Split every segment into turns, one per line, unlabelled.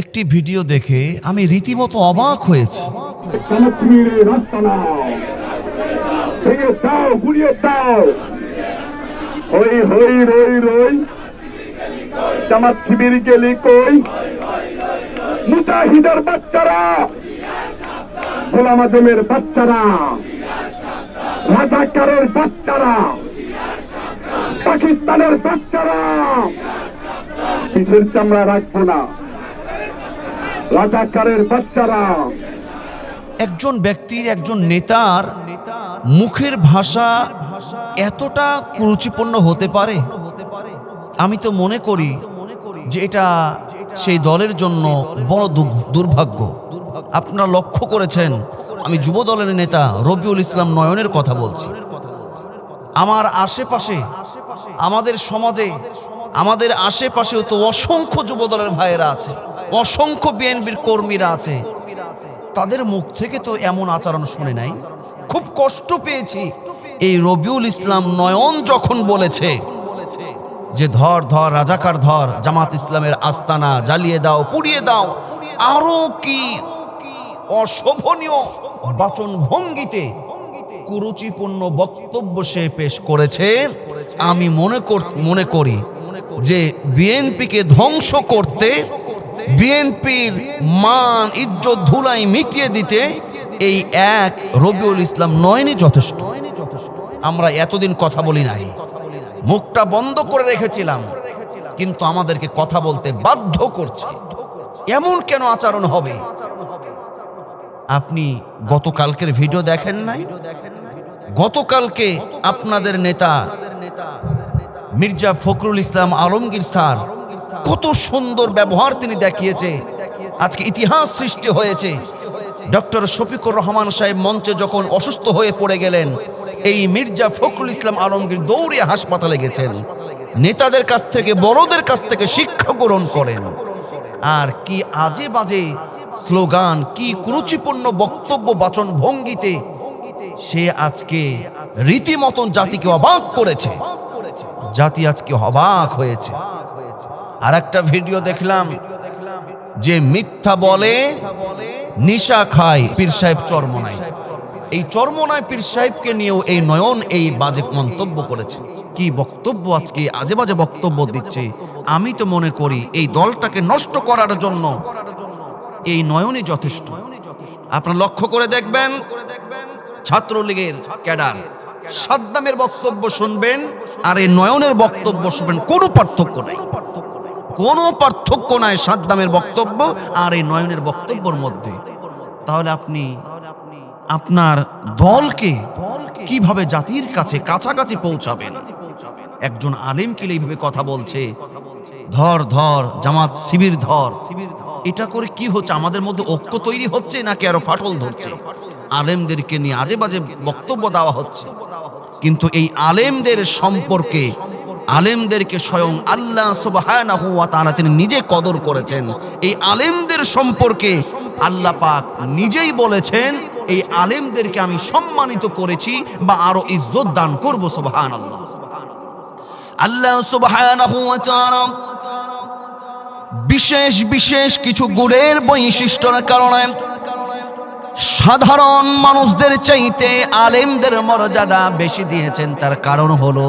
একটি ভিডিও দেখে আমি রীতিমতো অবাক হয়েছি।
মুজাহিদের বাচ্চারা, গোলাম আজমের বাচ্চারা, রাজাকারের বাচ্চারা, পাকিস্তানের বাচ্চারা। পিঠের চামড়া রাখব না। রাজাকারের বাচ্চারা।
একজন ব্যক্তির, একজন নেতার মুখের ভাষা এতটা কুরুচিপূর্ণ হতে পারে? আমি তো মনে করি যে এটা সেই দলের জন্য বড় দুর্ভ- দুর্ভাগ্য। আপনারা লক্ষ্য করেছেন, আমি যুব দলের নেতা রবিউল ইসলাম নয়নের কথা বলছি। আমার আশেপাশে, আমাদের সমাজে, আমাদের আশেপাশেও তো অসংখ্য যুব দলের ভাইয়েরা আছে। অসংখ্য বিএনপির কর্মীরা আছে। তাদের মুখ থেকে তো এমন আচরণ শুনে নাই। খুব কষ্ট পেয়েছি। এই রবিউল ইসলাম নয়ন যখন বলেছে যে, ধর ধর, রাজাকার ধর, জামাত ইসলামের আস্তানা জ্বালিয়ে দাও, পুড়িয়ে দাও, আরও কি অশোভনীয় বাচন ভঙ্গিতে কুরুচিপূর্ণ বক্তব্য সে পেশ করেছে। আমি মনে মনে করি যে, বিএনপিকে ধ্বংস করতে বিএনপির মান, ইজ্জত, ধুলাই মিটিয়ে দিতে এই এক রবিউল ইসলাম নয়নি যথেষ্ট। আমরা এতদিন কথা বলি নাই। মুখটা বন্ধ করে রেখেছিলাম। কিন্তু আমাদেরকে কথা বলতে বাধ্য করছে। এমন কেন আচরণ হবে? আপনি গতকালকের ভিডিও দেখেন নাই? গতকালকে আপনাদের নেতা মির্জা ফখরুল ইসলাম আলমগীর স্যার কত সুন্দর ব্যবহার তিনি দেখিয়েছে। আজকে ইতিহাস সৃষ্টি হয়েছে। ডক্টর শফিকুর রহমান সাহেব মঞ্চে যখন অসুস্থ হয়ে পড়ে গেলেন, এই মির্জা ফখরুল ইসলাম আলমগীর দৌড়ে হাসপাতালে গেছেন। নেতাদের কাছ থেকে, বড়দের কাছ থেকে শিক্ষা গ্রহণ করেন। আর কি আজে বাজে স্লোগান, কি কুরুচিপূর্ণ বক্তব্য বাচন ভঙ্গিতে সে আজকে রীতিমতন জাতিকে অবাক করেছে। জাতি আজকে অবাক হয়েছে। আর একটা ভিডিও দেখলাম যে মিথ্যা বলে, নিশা খায় পীর সাহেব চরমনায় এই চরমনায় পীর সাহেবকে নিয়েও এই নয়ন, এই বাজে মন্তব্য করেছে। কি বক্তব্য আজকে? আজে বাজে বক্তব্য দিচ্ছে। আমি তো মনে করি এই দলটাকে নষ্ট করার জন্য এই নয়নই যথেষ্ট। আপনারা লক্ষ্য করে দেখবেন, ছাত্রলীগের ক্যাডার সাদ্দামের বক্তব্য শুনবেন আর এই নয়নের বক্তব্য শুনবেন, কোনো পার্থক্য নাই। কোনো পার্থক্য নাই সাদ্দামের বক্তব্য আর এই নয়নের বক্তব্যর মধ্যে। তাহলে আপনি, আপনার দলকে কীভাবে জাতির কাছে কাছাকাছি পৌঁছাবেন? একজন আলেমকে এইভাবে কথা বলছে? ধর ধর, জামাত শিবির ধর। এটা করে কি হচ্ছে? আমাদের মধ্যে ঐক্য তৈরি হচ্ছে নাকি আরও ফাটল ধরছে? আলেমদেরকে নিয়ে আজে বাজে বক্তব্য দেওয়া হচ্ছে। কিন্তু এই আলেমদের সম্পর্কে আলেমদেরকে স্বয়ং আল্লাহ সুবহানাহু ওয়া তিনি নিজে কদর করেছেন। এই আলেমদের সম্পর্কে আল্লাহ পাক নিজেই বলেছেন, এই আলেমদেরকে আমি সম্মানিত করেছি বা আরও ইজ্জত দান করব, সুবহানাল্লাহ। আল্লাহ সুবহানাহু ওয়া তাআলা বিশেষ বিশেষ কিছু গুণের বৈশিষ্ট্যর কারণে সাধারণ মানুষদের চাইতে আলেমদের মর্যাদা বেশি দিয়েছেন, তার কারণ হলো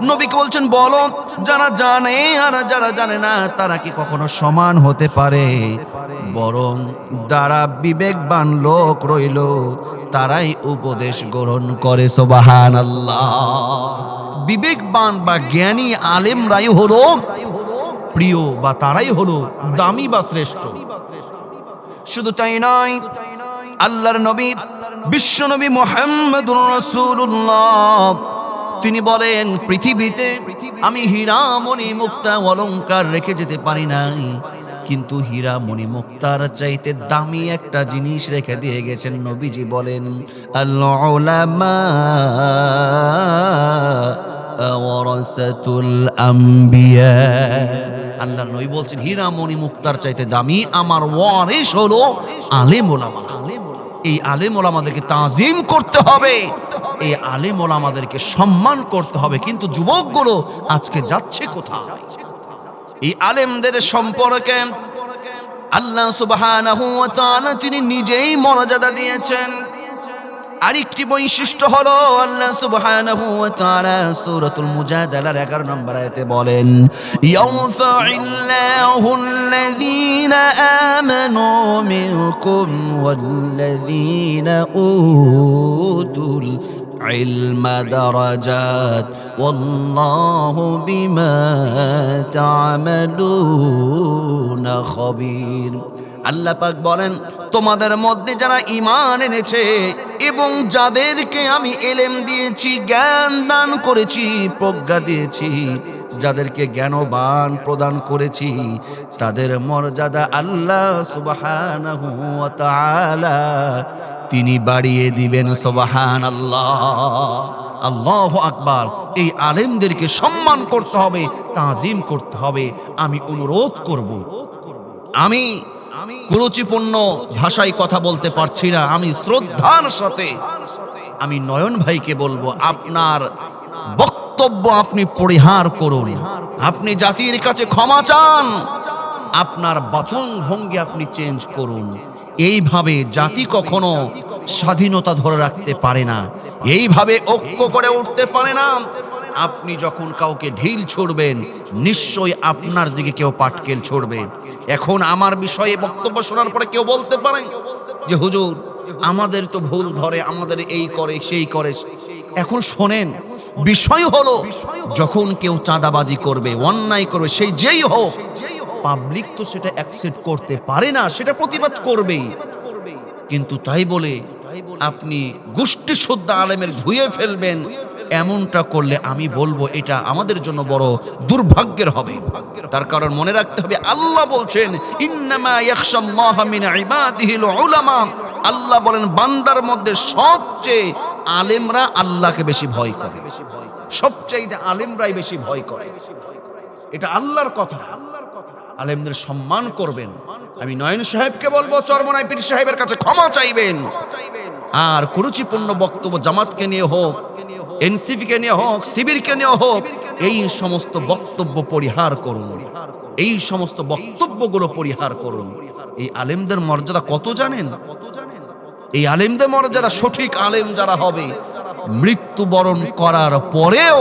নবীকে বলছেন, বলো, যারা জানে আর যারা জানে না, তারা কি কখনো সমান হতে পারে? বরং যারা বিবেকবান লোক রইল, তারাই উপদেশ গ্রহণ করে সোবাহান আল্লাহ বিবেকবান বা জ্ঞানী আলেম আলেমরাই হলো প্রিয় বা তারাই হলো দামি বা শ্রেষ্ঠ। শুধু তাই নয়, আল্লাহর নবী, বিশ্ব নবী মোহাম্মদুর রাসূলুল্লাহ তিনি বলেন, পৃথিবীতে আমি হীরামণি মুক্তা অলঙ্কার রেখে যেতে পারি নাই। কিন্তু হীরা মণি মুক্তার চাইতে দামি একটা জিনিস রেখে দিয়ে গেছেন নবীজি বলেন আল্লাহ নবী বলছেন হীরা মণি মুক্তার চাইতে দামি আমার ওয়ারিস হলো আলেম ওলামা এই আলেম ওলামাদেরকে তাজিম করতে হবে। এই আলেম ওলামাদেরকে সম্মান করতে হবে, কিন্তু যুবকগুলো আজকে যাচ্ছে কোথায়? এই আলেমদের সম্পর্কে আল্লাহ তাআলা তিনি নিজেই মর্যাদা দিয়েছেন। আরেকটি বৈশিষ্ট্য হলো আল্লাহ সুবহানাহু ওয়া তাআলা সূরাতুল মুজাদালার 11 নম্বর আয়াতে বলেন ইয়ারফা'িল্লাহু আল্লাযীনা আমানু মিনকুম ওয়াল্লাযীনা উতুল علم درجات والله بما تعملون خبير আল্লাহ পাক বলেন, তোমাদের মধ্যে যারা ঈমান এনেছে এবং যাদেরকে আমি এলেম দিয়েছি, জ্ঞান দান করেছি, প্রজ্ঞা দিয়েছি, যাদেরকে জ্ঞানবান প্রদান করেছি, তাদের মর্যাদা আল্লাহ তাআলা তিনি বাড়িয়ে দিবেন সোবাহান আল্লাহ আল্লাহ আকবার। এই আলেমদেরকে সম্মান করতে হবে, তাজিম করতে হবে। আমি অনুরোধ করব, আমি কুরুচিপূর্ণ ভাষায় কথা বলতে পারছি না। আমি শ্রদ্ধার সাথে, আমি নয়ন ভাইকে বলব, আপনার বক্তব্য আপনি পরিহার করুন। আপনি জাতির কাছে ক্ষমা চান, আপনার বচন ভঙ্গি আপনি চেঞ্জ করুন। এইভাবে জাতি কখনো স্বাধীনতা ধরে রাখতে পারে না। এইভাবে ঐক্য করে উঠতে পারে না। আপনি যখন কাউকে ঢিল ছুড়বেন, নিশ্চয়ই আপনার দিকে কেউ পাটকেল ছুড়বে। এখন আমার বিষয়ে বক্তব্য শোনার পরে কেউ বলতে পারে? যে হুজুর, আমাদের তো ভুল ধরে, আমাদের এই করে, সেই করে। এখন শোনেন, বিষয় হলো, যখন কেউ চাঁদাবাজি করবে, অন্যায় করবে, সেই যেই হোক পাবলিক তো সেটা অ্যাকসেপ্ট করতে পারে না, সেটা প্রতিবাদ করবেই। কিন্তু তাই বলে, আপনি গোষ্ঠী শুদ্ধ আলেমের ধুয়ে ফেলবেন এমনটা করলে আমি বলব এটা আমাদের জন্য বড় দুর্ভাগ্যের হবে। তার কারণ মনে রাখতে হবে, আল্লাহ বলছেন আল্লাহ বলেন, বান্দার মধ্যে সবচেয়ে আলেমরা আল্লাহকে বেশি ভয় করে। সবচাইতে আলেমরাই বেশি ভয় করে। এটা আল্লাহর কথা। আলেমদের সম্মান করবেন। আমি নয়ন সাহেবকে বলব চরমনাই পীর সাহেবের কাছে ক্ষমা চাইবেন। আর কুরুচিপূর্ণ বক্তব্য জামাতকে নিয়ে হোক এনসিপিকে নিয়ে হোক শিবিরকে নিয়ে হোক, এই সমস্ত বক্তব্য পরিহার করুন। এই সমস্ত বক্তব্যগুলো পরিহার করুন। এই আলেমদের মর্যাদা কত জানেন? এই আলেমদের মর্যাদা সঠিক আলেম যারা হবে, মৃত্যুবরণ করার পরেও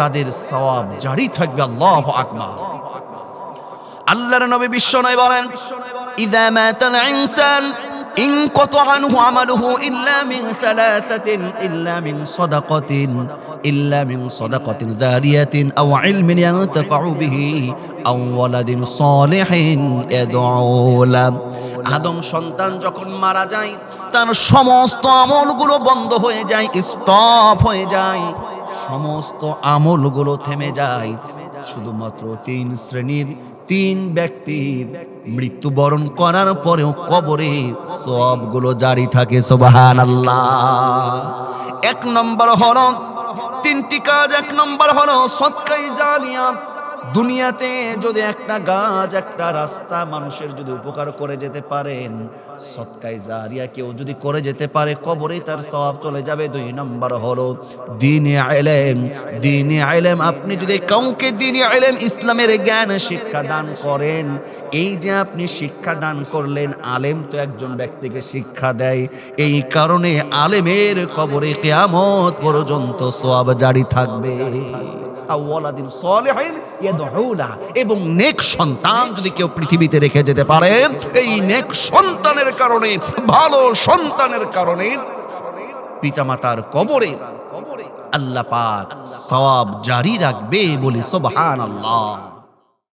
তাদের সওয়াব জারি থাকবে আল্লাহ আকবার। আল্লাহর নবী বিশ্ব নয় বলেন ইদা মাতাল ইনসান انقطع عنه عمله إلا من ثلاثة إلا من صدقة إلا من صدقة ذارية أو علم ينتفع به أو ولد صالح يدعو له আদম সন্তান যখন মারা যায় তার সমস্ত আমলগুলো বন্ধ হয়ে যায় স্টপ হয়ে যায় সমস্ত আমলগুলো থেমে যায় শুধুমাত্র তিন শ্রেণীর তিন ব্যক্তির মৃত্যুবরণ করার পরেও কবরে সবগুলো জারি থাকে সোবাহান আল্লাহ এক নম্বর হর তিনটি কাজ, এক নম্বর হর সৎকাই জানিয়া দুনিয়াতে যদি একটা গাছ, একটা রাস্তা মানুষের যদি উপকার করে যেতে পারেন সৎকাই জারিয়া কেউ যদি করে যেতে পারে, কবরে তার সওয়াব চলে যাবে। দুই নম্বর হলো দিনে আইলেম দিনে আইলেম আপনি যদি কাউকে দিনে আইলেম ইসলামের জ্ঞান, শিক্ষা দান করেন, এই যে আপনি শিক্ষা দান করলেন, আলেম তো একজন ব্যক্তিকে শিক্ষা দেয়। এই কারণে আলেমের কবরে কেয়ামত পর্যন্ত সওয়াব জারি থাকবে। আওয়ালাদিন সলিহিন ইয়াদউলা। এবং নেক সন্তান যদি কেউ পৃথিবীতে রেখে যেতে পারে, এই নেক সন্তানের কারণে, ভালো সন্তানের কারণে পিতামাতার কবরে আল্লাহ পাক সওয়াব জারি রাখবে বলে সুবহানাল্লাহ।